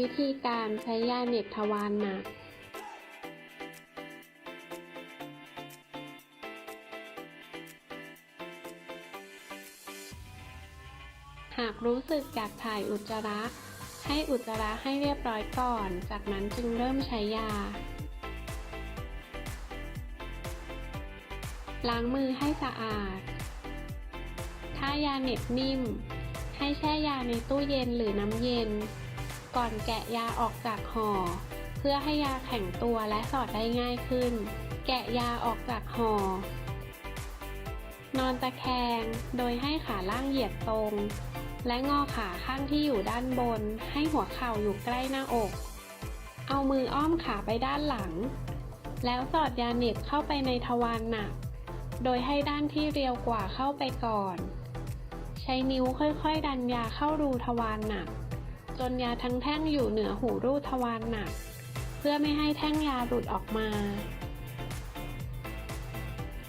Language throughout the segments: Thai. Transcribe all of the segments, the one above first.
วิธีการใช้ยาเหน็บทวารหนัก หากรู้สึกอยากถ่ายอุจจาระ ให้อุจจาระให้เรียบร้อยก่อน จากนั้นจึงเริ่มใช้ยา ล้างมือให้สะอาด ถ้ายาเหน็บนิ่ม ให้แช่ยาในตู้เย็นหรือน้ำเย็น ก่อนแกะยาออกจากห่อ เพื่อให้ยาแข็งตัวและสอดได้ง่ายขึ้น แกะยาออกจากห่อนอนตะแคง โดยให้ขาล่างเหยียดตรง และงอขาข้างที่อยู่ด้านบน ให้หัวเข่าอยู่ใกล้หน้าอก เอามืออ้อมขาไปด้านหลัง แล้วสอดยาเหน็บเข้าไปในทวารหนัก โดยให้ด้านที่เรียวกว่าเข้าไปก่อน ใช้นิ้วค่อยๆ ดันยาเข้ารูทวารหนัก จนยาทั้งแท่งอยู่เหนือหูรูทวารหนัก เพื่อไม่ให้แท่งยาหลุดออกมา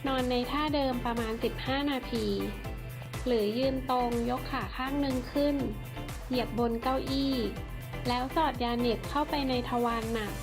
นอนในท่าเดิมประมาณ 15 นาที หรือยืนตรงยกขาข้างหนึ่งขึ้น เหยียบบนเก้าอี้ แล้วสอดยาเหน็บเข้าไปในทวารหนัก